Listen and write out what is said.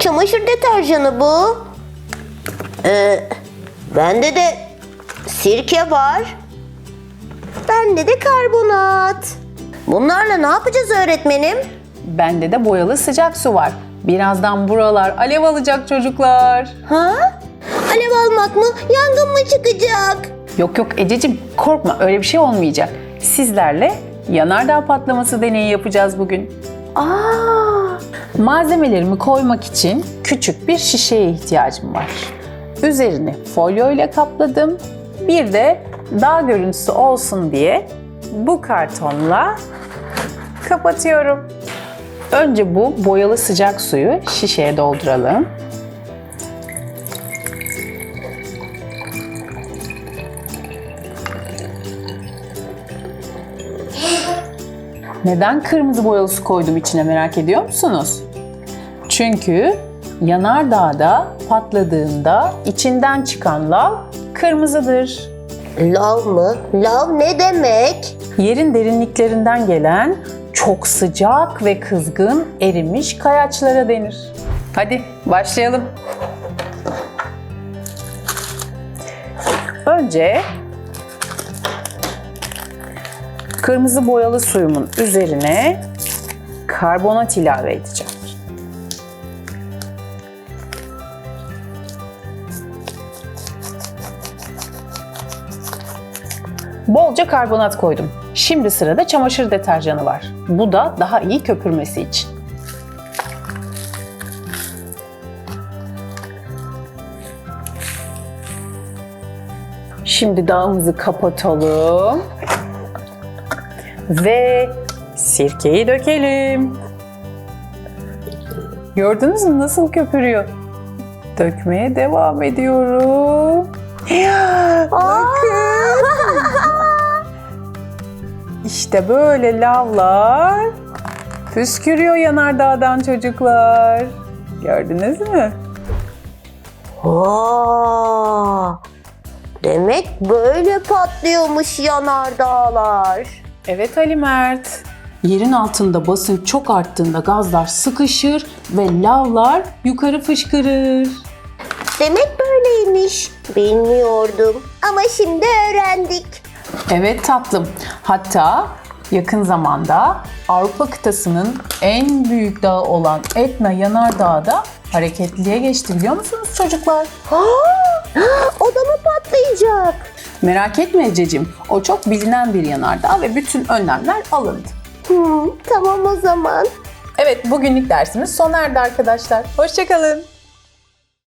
çamaşır deterjanı bu. Ee, bende de sirke var. Bende de karbonat. Bunlarla ne yapacağız öğretmenim? Bende de boyalı sıcak su var. Birazdan buralar alev alacak çocuklar. Ha? Alev almak mı? Yangın mı çıkacak? Yok yok Ececiğim korkma öyle bir şey olmayacak. Sizlerle yanardağ patlaması deneyi yapacağız bugün. Aa, Malzemelerimi koymak için küçük bir şişeye ihtiyacım var. Üzerini folyo ile kapladım. Bir de dağ görüntüsü olsun diye bu kartonla kapatıyorum. Önce bu boyalı sıcak suyu şişeye dolduralım. Neden kırmızı boyalı su koydum içine merak ediyor musunuz? Çünkü yanardağda patladığında içinden çıkan lav kırmızıdır. lav mı? Lav ne demek? Yerin derinliklerinden gelen çok sıcak ve kızgın erimiş kayaçlara denir. Hadi başlayalım. Önce kırmızı boyalı suyumun üzerine karbonat ilave edeceğim. Bolca karbonat koydum. Şimdi sırada çamaşır deterjanı var. Bu da daha iyi köpürmesi için. Şimdi dağımızı kapatalım. Ve sirkeyi dökelim. Gördünüz mü nasıl köpürüyor? Dökmeye devam ediyorum. Bakın. İşte böyle lavlar püskürüyor yanardağdan çocuklar. Gördünüz mü? Aa, demek böyle patlıyormuş yanardağlar. Evet Ali Mert. Yerin altında basınç çok arttığında gazlar sıkışır ve lavlar yukarı fışkırır. Demek böyleymiş. Bilmiyordum ama şimdi öğrendik. Evet tatlım. Hatta yakın zamanda Avrupa kıtasının en büyük dağı olan Etna Yanardağı da hareketliliğe geçti biliyor musunuz çocuklar? O da mı patlayacak? Merak etme Ececiğim. O çok bilinen bir yanardağ ve bütün önlemler alındı. Hmm, tamam o zaman. Evet bugünlük dersimiz sona erdi arkadaşlar. Hoşçakalın.